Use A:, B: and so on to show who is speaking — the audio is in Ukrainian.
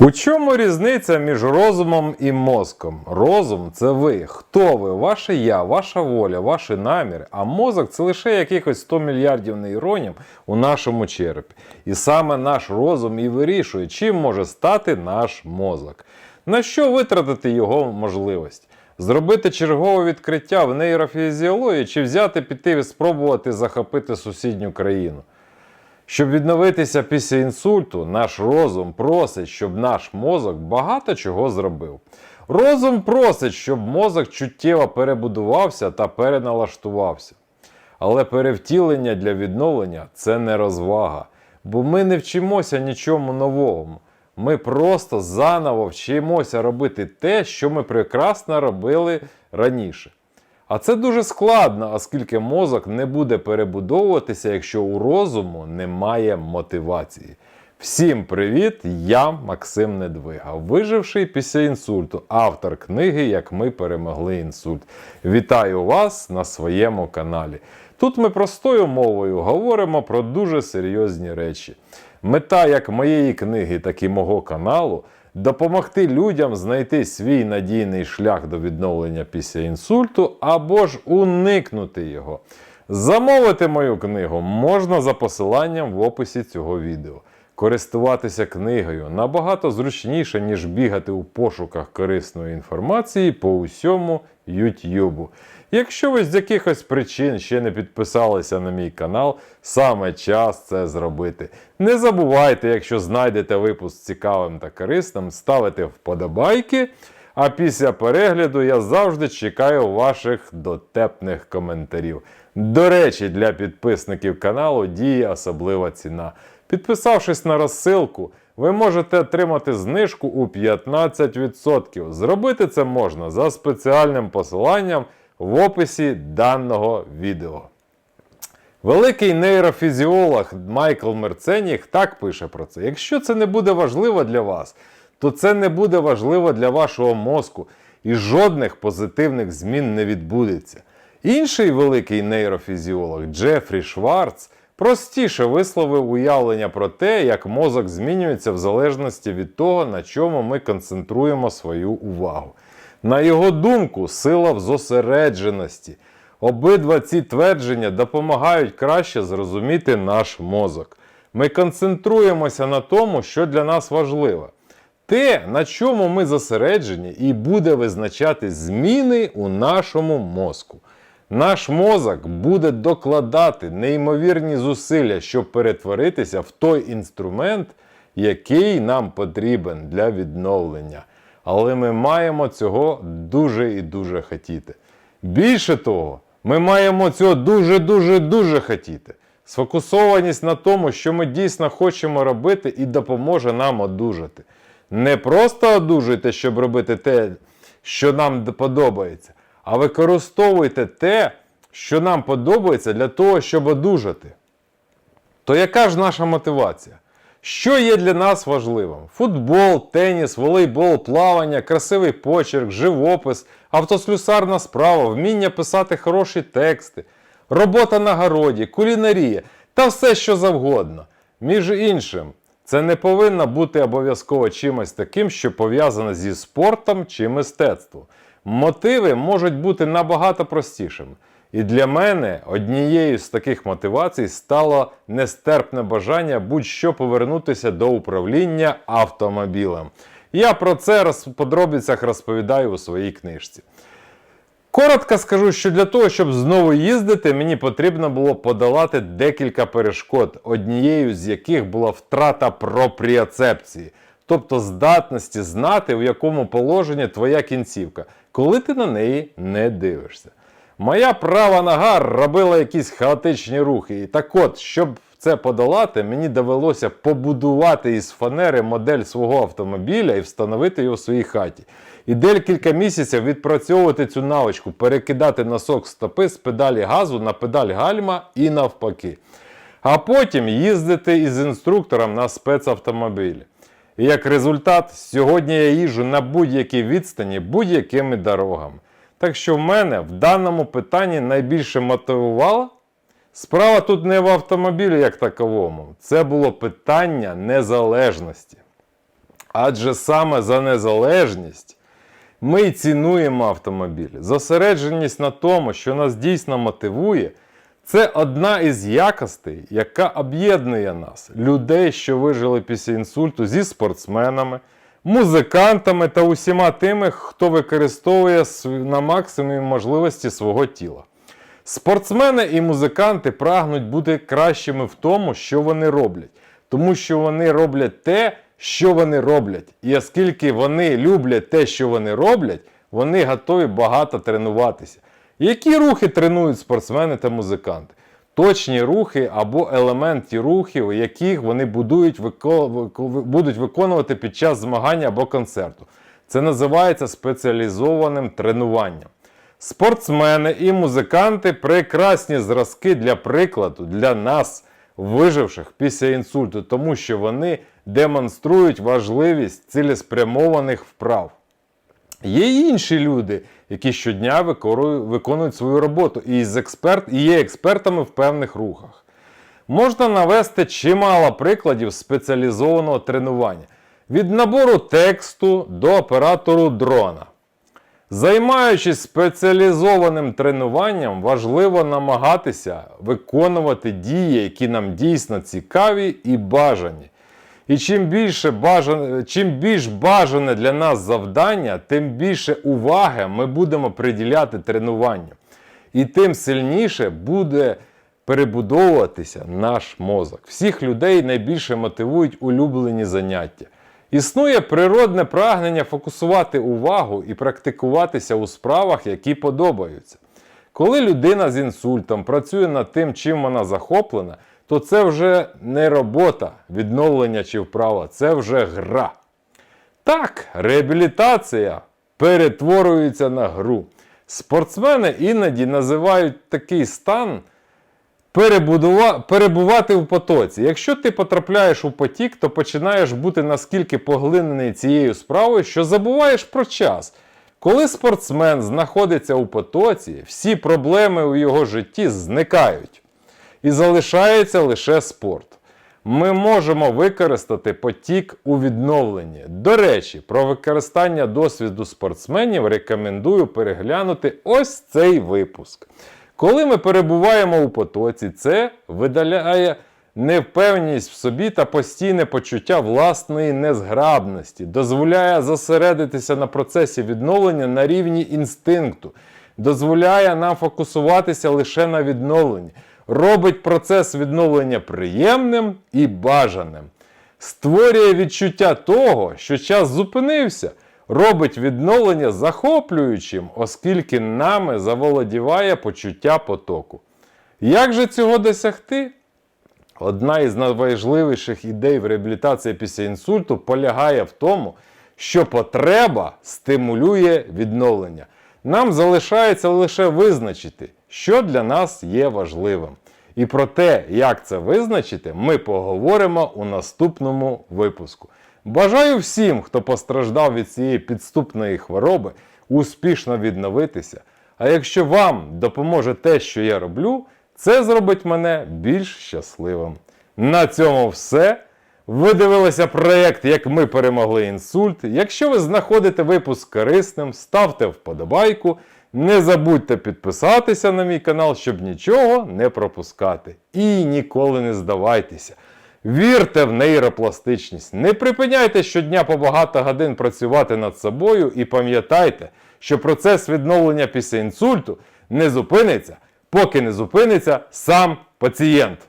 A: У чому різниця між розумом і мозком? Розум це ви. Хто ви? Ваше я, ваша воля, ваші наміри. А мозок це лише якихось 100 мільярдів нейронів у нашому черепі. І саме наш розум і вирішує, чим може стати наш мозок. На що витратити його можливість? Зробити чергове відкриття в нейрофізіології чи взяти піти і спробувати захопити сусідню країну? Щоб відновитися після інсульту, наш розум просить, щоб наш мозок багато чого зробив. Розум просить, щоб мозок чуттєво перебудувався та переналаштувався. Але перевтілення для відновлення це не розвага, бо ми не вчимося нічому новому. Ми просто заново вчимося робити те, що ми прекрасно робили раніше. А це дуже складно, оскільки мозок не буде перебудовуватися, якщо у розуму немає мотивації. Всім привіт! Я Максим Недвига, виживший після інсульту, автор книги Як ми перемогли інсульт. Вітаю вас на своєму каналі. Тут ми простою мовою говоримо про дуже серйозні речі. Мета як моєї книги, так і мого каналу допомогти людям знайти свій надійний шлях до відновлення після інсульту або ж уникнути його. Замовити мою книгу можна за посиланням в описі цього відео. Користуватися книгою набагато зручніше, ніж бігати у пошуках корисної інформації по усьому YouTube. Якщо ви з якихось причин ще не підписалися на мій канал, саме час це зробити. Не забувайте, якщо знайдете випуск цікавим та корисним, ставити вподобайки. А після перегляду я завжди чекаю ваших дотепних коментарів. До речі, для підписників каналу діє особлива ціна. Підписавшись на розсилку, ви можете отримати знижку у 15%. Зробити це можна за спеціальним посиланням в описі даного відео. Великий нейрофізіолог Майкл Мерценіх так пише про це. Якщо це не буде важливо для вас, то це не буде важливо для вашого мозку і жодних позитивних змін не відбудеться. Інший великий нейрофізіолог Джефрі Шварц простіше висловив уявлення про те, як мозок змінюється в залежності від того, на чому ми концентруємо свою увагу. На його думку, сила в зосередженості. Обидва ці твердження допомагають краще зрозуміти наш мозок. Ми концентруємося на тому, що для нас важливо. Те, на чому ми зосереджені, і буде визначати зміни у нашому мозку. Наш мозок буде докладати неймовірні зусилля, щоб перетворитися в той інструмент, який нам потрібен для відновлення. Але ми маємо цього дуже і дуже хотіти. Більше того, ми маємо цього дуже-дуже дуже хотіти. Сфокусованість на тому, що ми дійсно хочемо робити, і допоможе нам одужати. Не просто одужуйте, щоб робити те, що нам подобається, а використовуйте те, що нам подобається для того, щоб одужати. То яка ж наша мотивація? Що є для нас важливим? Футбол, теніс, волейбол, плавання, красивий почерк, живопис, автослюсарна справа, вміння писати хороші тексти, робота на городі, кулінарія та все що завгодно. Між іншим, це не повинно бути обов'язково чимось таким, що пов'язане зі спортом чи мистецтвом. Мотиви можуть бути набагато простішими. І для мене однією з таких мотивацій стало нестерпне бажання будь-що повернутися до управління автомобілем. Я про це в подробицях розповідаю у своїй книжці. Коротко скажу, що для того, щоб знову їздити, мені потрібно було подолати декілька перешкод, однією з яких була втрата пропріоцепції, тобто здатності знати, в якому положенні твоя кінцівка, коли ти на неї не дивишся. Моя права нога робила якісь хаотичні рухи. І так от, щоб це подолати, мені довелося побудувати із фанери модель свого автомобіля і встановити його в своїй хаті. І декілька місяців відпрацьовувати цю навичку, перекидати носок стопи з педалі газу на педаль гальма і навпаки. А потім їздити із інструктором на спецавтомобілі. І як результат, сьогодні я їжджу на будь-якій відстані будь-якими дорогами. Так що в мене в даному питанні найбільше мотивувало. Справа тут не в автомобілі як таковому, це було питання незалежності. Адже саме за незалежність ми цінуємо автомобіль. Зосередженість на тому, що нас дійсно мотивує, це одна із якостей, яка об'єднує нас, людей, що вижили після інсульту, зі спортсменами, музикантами та усіма тими, хто використовує на максимум можливості свого тіла. Спортсмени і музиканти прагнуть бути кращими в тому, що вони роблять, тому що вони роблять те, що вони роблять. І оскільки вони люблять те, що вони роблять, вони готові багато тренуватися. Які рухи тренують спортсмени та музиканти? Точні рухи або елементи рухів, яких вони будують, будуть виконувати під час змагання або концерту. Це називається спеціалізованим тренуванням. Спортсмени і музиканти прекрасні зразки для прикладу для нас, виживших після інсульту, тому що вони демонструють важливість цілеспрямованих вправ. Є й інші люди, які щодня виконують свою роботу і, є експертами в певних рухах. Можна навести чимало прикладів спеціалізованого тренування від набору тексту до оператору дрона. Займаючись спеціалізованим тренуванням, важливо намагатися виконувати дії, які нам дійсно цікаві і бажані. І чим більше бажане, чим більш бажане для нас завдання, тим більше уваги ми будемо приділяти тренуванню. І тим сильніше буде перебудовуватися наш мозок. Всіх людей найбільше мотивують улюблені заняття. Існує природне прагнення фокусувати увагу і практикуватися у справах, які подобаються. Коли людина з інсультом працює над тим, чим вона захоплена, то це вже не робота, відновлення чи вправа, це вже гра. Так, реабілітація перетворюється на гру. Спортсмени іноді називають такий стан перебувати в потоці. Якщо ти потрапляєш у потік, то починаєш бути наскільки поглинений цією справою, що забуваєш про час. Коли спортсмен знаходиться у потоці, всі проблеми у його житті зникають. І залишається лише спорт. Ми можемо використати потік у відновленні. До речі, про використання досвіду спортсменів рекомендую переглянути ось цей випуск. Коли ми перебуваємо у потоці, це видаляє невпевненість в собі та постійне почуття власної незграбності, дозволяє зосередитися на процесі відновлення на рівні інстинкту, дозволяє нам фокусуватися лише на відновленні, робить процес відновлення приємним і бажаним, створює відчуття того, що час зупинився, робить відновлення захоплюючим, оскільки нами заволодіває почуття потоку. Як же цього досягти? Одна із найважливіших ідей в реабілітації після інсульту полягає в тому, що потреба стимулює відновлення. Нам залишається лише визначити, що для нас є важливим. І про те, як це визначити, ми поговоримо у наступному випуску. Бажаю всім, хто постраждав від цієї підступної хвороби, успішно відновитися. А якщо вам допоможе те, що я роблю, це зробить мене більш щасливим. На цьому все. Ви дивилися проєкт Як ми перемогли інсульт. Якщо ви знаходите випуск корисним, ставте вподобайку. Не забудьте підписатися на мій канал, щоб нічого не пропускати. І ніколи не здавайтеся. Вірте в нейропластичність. Не припиняйте щодня по багато годин працювати над собою і пам'ятайте, що процес відновлення після інсульту не зупиниться, поки не зупиниться сам пацієнт.